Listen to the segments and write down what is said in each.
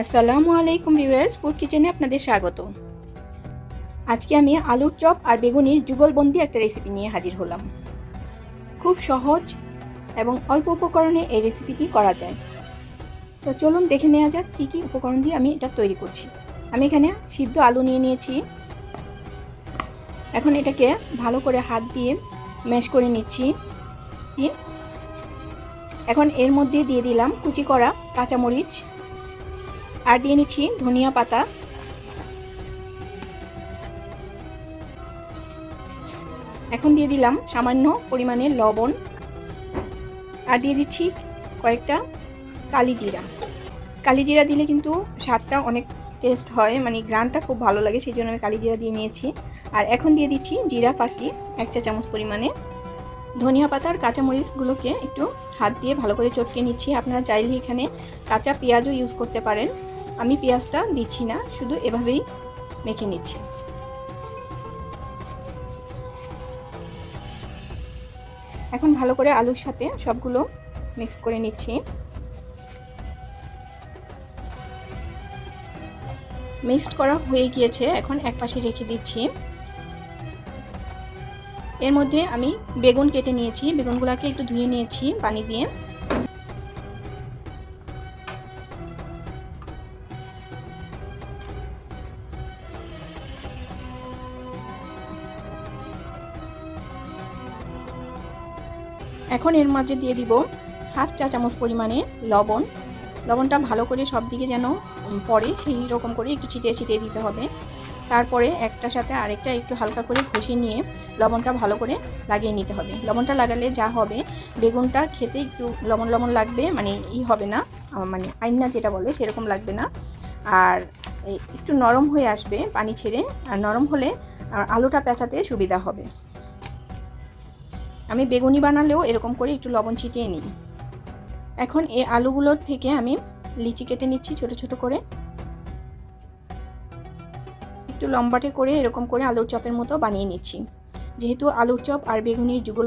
আসসালামু আলাইকুম viewers, food কিচেনে আপনাদের স্বাগত। আজকে আমি আলুর চপ আর বেগুনির যুগলবন্দি একটা রেসিপি নিয়ে হাজির হলাম। খুব সহজ এবং অল্প উপকরণে এই রেসিপিটি করা যায়। তো চলুন দেখে নেওয়া যাক কী কী উপকরণ দিয়ে আমি এটা তৈরি করছি। আমি এখানে সিদ্ধ আলু নিয়ে নিয়েছি। এখন এটাকে ভালো করে হাত দিয়ে ম্যাশ করে নিচ্ছি। এখন এর মধ্যে দিয়ে দিলাম কুচি করা কাঁচামরিচ আর দিয়ে নিচ্ছি ধনিয়া পাতা। এখন দিয়ে দিলাম সামান্য পরিমাণে লবণ। আর দিয়ে দিচ্ছি কয়েকটা কালি জিরা। কালি জিরা দিলে কিন্তু স্বাদটা অনেক টেস্ট হয় মানে গ্রানটা খুব ভালো লাগে, সেই জন্য আমি কালি জিরা দিয়ে নিয়েছি। আর এখন দিয়ে দিচ্ছি জিরা পাকি এক চা চামচ পরিমাণে। ধনিয়া পাতার কাঁচামরিচগুলোকে একটু হাত দিয়ে ভালো করে চটকে নিচ্ছি। আপনারা চাইলে এখানে কাঁচা পেঁয়াজও ইউজ করতে পারেন। আমি পেঁয়াজটা দিচ্ছি না, শুধু এভাবেই মেখে নিচ্ছি। এখন ভালো করে আলুর সাথে সবগুলো মিক্স করে নিচ্ছি। মিক্সড করা হয়ে গিয়েছে, এখন এক পাশে রেখে দিচ্ছি। এর মধ্যে আমি বেগুন কেটে নিয়েছি। বেগুনগুলোকে একটু ধুয়ে নিয়েছি পানি দিয়ে। এখন এর মাঝে দিয়ে দিব হাফ চা চামচ পরিমাণে লবণ। লবণটা ভালো করে সব দিকে যেন পড়ে, সেই রকম করে একটু ছিটিয়ে ছিটিয়ে দিতে হবে। তারপরে একটার সাথে আরেকটা একটু হালকা করে ঘষে নিয়ে লবণটা ভালো করে লাগিয়ে নিতে হবে। লবণটা লাগালে যা হবে, বেগুনটা খেতে একটু লবণ লবণ লাগবে মানে ই হবে না মানে আইনা যেটা বলে সেরকম লাগবে না। আর একটু নরম হয়ে আসবে পানি ছেড়ে, আর নরম হলে আলুটা পেঁচাতে সুবিধা হবে। আমি বেগুনি বানালেও এরকম করে একটু লবণ ছিটিয়ে নিই। এখন এই আলুগুলোর থেকে আমি লিচি কেটে নিচ্ছি ছোট ছোট করে। একটু লম্বাটে করে এরকম করে আলুর চপের মতো বানিয়ে নিচ্ছি। যেহেতু আলুর চপ আর বেগুনির যুগল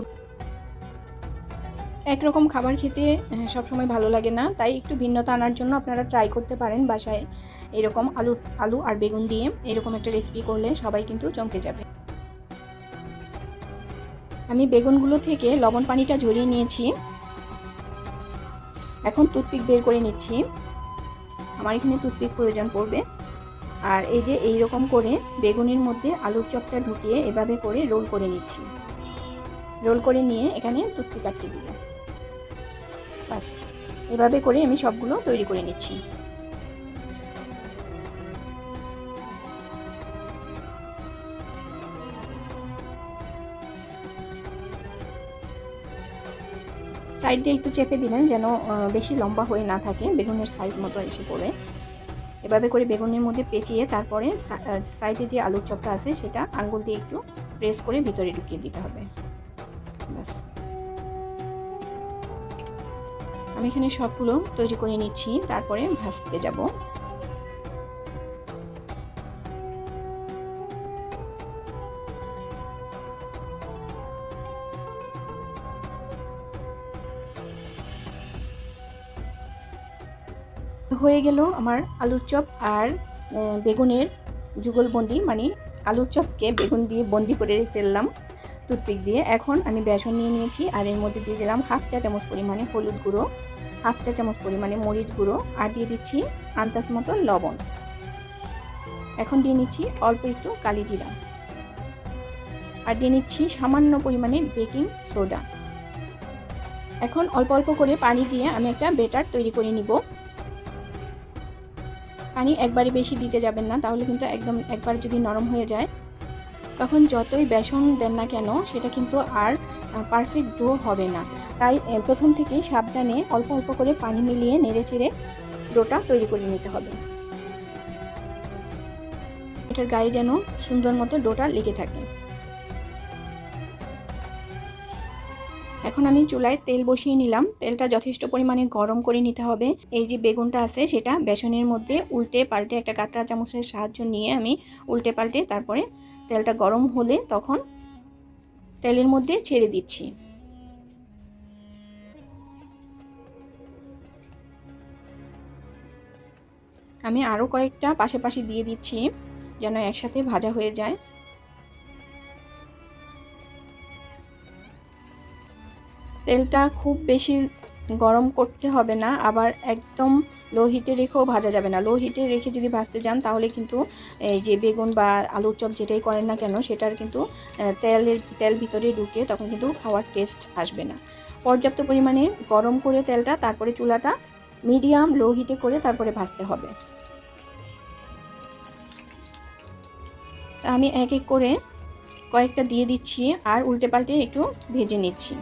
একরকম খাবার খেতে সবসময় ভালো লাগে না। তাই একটু ভিন্নতা আনার জন্য আপনারা ট্রাই করতে পারেন বাসায় এরকম আলু আলু আর বেগুন দিয়ে। এরকম একটা রেসিপি করলে সবাই কিন্তু চমকে যাবে। আমি বেগুনগুলো থেকে লবণ পানিটা ঝরিয়ে নিয়েছি। এখন টুথপিক বের করে নিচ্ছি। আমার এখানে টুথপিক প্রয়োজন পড়বে। আর এই যে এই রকম করে বেগুনের মধ্যে আলুর চপটা ঢুকিয়ে এভাবে করে রোল করে নিচ্ছি। রোল করে নিয়ে এখানে টুথপিক কাটিয়ে দিব। বাস, এভাবে করে আমি সবগুলো তৈরি করে নিচ্ছি। সাইড দিয়ে একটু চেপে দিবেন যেন বেশি লম্বা হয়ে না থাকে, বেগুনের সাইজ মতো এসে পড়ে। এভাবে করে বেগুনের মধ্যে পেঁচিয়ে তারপরে সাইডে যে আলুর চপটা আছে সেটা আঙ্গুল দিয়ে একটু প্রেস করে ভিতরে ঢুকিয়ে দিতে হবে। ব্যাস। আমি এখানে সবগুলো তৈরি করে নিচ্ছি, তারপরে ভাজতে যাব। হয়ে গেল আমার আলুর চপ আর বেগুনের যুগলবন্দি মানে আলুর চপকে বেগুন দিয়ে বন্দি করে ফেললাম টুথপিক দিয়ে। এখন আমি বেসন নিয়ে নিয়েছি আর এর মধ্যে দিয়ে দিলাম হাফ চা চামচ পরিমাণে হলুদ গুঁড়ো, হাফ চা চামচ পরিমাণে মরিচ গুঁড়ো আর দিয়ে দিচ্ছি আন্দাজ মতো লবণ। এখন দিয়ে নিচ্ছি অল্প একটু কালি জিরা। আর দিয়ে নিচ্ছি সামান্য পরিমাণে বেকিং সোডা। এখন অল্প অল্প করে পানি দিয়ে আমি একটা বেটার তৈরি করে নিব। পানি একবারে বেশি দিতে যাবেন না, তাহলে কিন্তু একদম একবার যদি নরম হয়ে যায়, তখন যতই বেসন দেন না কেন, সেটা কিন্তু আর পারফেক্ট ডো হবে না। তাই প্রথম থেকেই সাবধানে অল্প অল্প করে পানি মিলিয়ে নেড়ে চেড়ে ডোটা তৈরি করে নিতে হবে। এটার গায়ে যেন সুন্দর মতো ডোটা লেগে থাকে। এখন আমি চুলায় তেল বসিয়ে নিলাম। তেলটা যথেষ্ট পরিমাণে গরম করে নিতে হবে। এই যে বেগুনটা আছে, সেটা বেসনের মধ্যে উল্টে পাল্টে একটা কাঁচা চামচের সাহায্য নিয়ে আমি উল্টে পাল্টে তারপরে তেলটা গরম হলে তখন তেলের মধ্যে ছেড়ে দিচ্ছি। আমি আরও কয়েকটা পাশাপাশি দিয়ে দিচ্ছি, যেন একসাথে ভাজা হয়ে যায়। তেলটা খুব বেশি গরম করতে হবে না, আবার একদম লো হিটে রেখেও ভাজা যাবে না। লো হিটে রেখে যদি ভাজতে যান, তাহলে কিন্তু এই যে বেগুন বা আলুর চপ যেটাই করেন না কেন, সেটার কিন্তু তেলের, তেল ভিতরে ঢুকে তখন কিন্তু খাওয়ার টেস্ট আসবে না। পর্যাপ্ত পরিমাণে গরম করে তেলটা, তারপরে চুলাটা মিডিয়াম লো হিটে করে তারপরে ভাজতে হবে। আমি এক এক করে কয়েকটা দিয়ে দিচ্ছি আর উল্টে পাল্টে একটু ভেজে নিচ্ছি।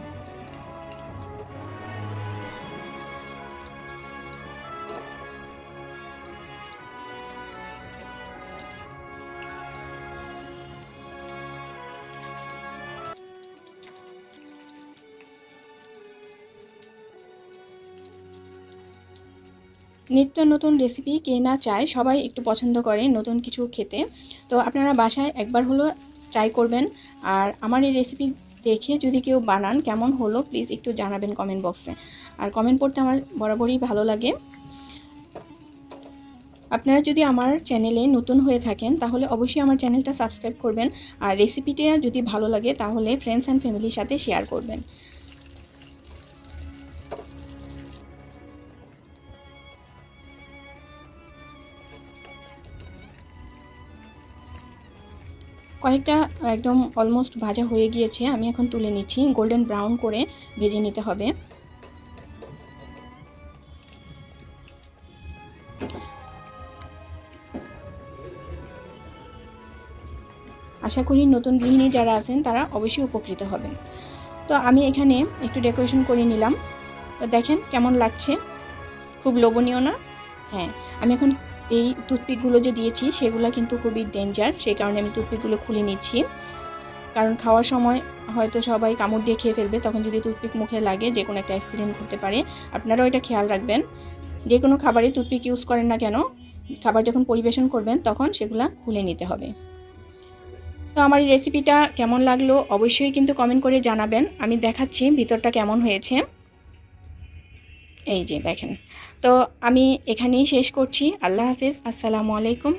নিত্য নতুন রেসিপি কে না চায়, সবাই একটু পছন্দ করে নতুন কিছু খেতে। তো আপনারা বাসায় একবার হলো ট্রাই করবেন। আর আমার এই রেসিপি দেখে যদি কেউ বানান কেমন হলো প্লিজ একটু জানাবেন কমেন্ট বক্সে আর কমেন্ট পড়তে আমার বরাবরই ভালো লাগে। আপনারা যদি আমার চ্যানেলে নতুন হয়ে থাকেন, তাহলে অবশ্যই আমার চ্যানেলটা সাবস্ক্রাইব করবেন। আর রেসিপিটা যদি ভালো লাগে, তাহলে ফ্রেন্ডস অ্যান্ড ফ্যামিলির সাথে শেয়ার করবেন। কয়েকটা একদম অলমোস্ট ভাজা হয়ে গিয়েছে, আমি এখন তুলে নিচ্ছি। গোল্ডেন ব্রাউন করে ভেজে নিতে হবে। আশা করি নতুন গৃহিণী যারা আছেন, তারা অবশ্যই উপকৃত হবেন। তো আমি এখানে একটু ডেকোরেশন করে নিলাম। তো দেখেন কেমন লাগছে। খুব লোভনীয় না? হ্যাঁ আমি এখন এই টুথপিকগুলো যে দিয়েছি, সেগুলো কিন্তু খুবই ডেঞ্জার সেই কারণে আমি টুথপিকগুলো খুলে নিচ্ছি। কারণ খাওয়ার সময় হয়তো সবাই কামড় দিয়ে খেয়ে ফেলবে, তখন যদি টুথপিক মুখে লাগে যে কোনো একটা অ্যাক্সিডেন্ট ঘটতে পারে। আপনারাও এটা খেয়াল রাখবেন। যে কোনো খাবারে টুথপিক ইউজ করেন না কেন, খাবার যখন পরিবেশন করবেন, তখন সেগুলা খুলে নিতে হবে। তো আমার এই রেসিপিটা কেমন লাগল, অবশ্যই কিন্তু কমেন্ট করে জানাবেন। আমি দেখাচ্ছি ভিতরটা কেমন হয়েছে। এই যে দেখেন। তো আমি এখানেই শেষ করছি। আল্লাহ হাফিজ। আসসালামু আলাইকুম।